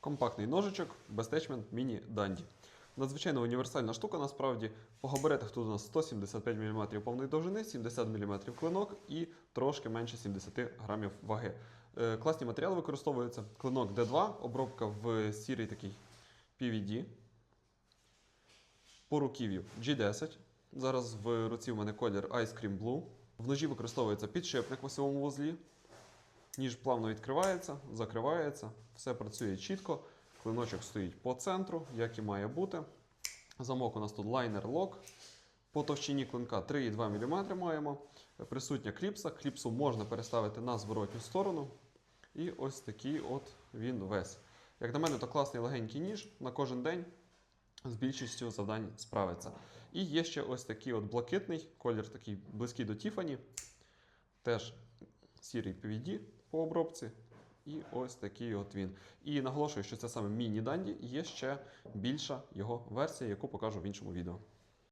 Компактний ножичок Bestachment Mini Dandy. Надзвичайно універсальна штука, насправді. По габаритах тут у нас 175 мм повної довжини, 70 мм клинок і трошки менше 70 грамів ваги. Е, Класні матеріали використовуються. Клинок D2, обробка в сірий такий PVD. По руків'ю G10. Зараз в руці в мене колір Ice Cream Blue. В ножі використовується підшипник в осьовому вузлі. Ніж плавно відкривається, закривається, все працює чітко. Клиночок стоїть по центру, як і має бути. Замок у нас тут лайнер-лок. По товщині клинка 3,2 мм маємо. Присутня кліпса. Кліпсу можна переставити на зворотню сторону. І ось такий от він весь. Як на мене, то класний легенький ніж на кожен день з більшістю завдань справиться. І є ще ось такий от блакитний колір, такий близький до Тіфані. Теж сірий PVD по обробці. І ось такий от він. І наголошую, що це саме міні-данді, є ще більша його версія, яку покажу в іншому відео.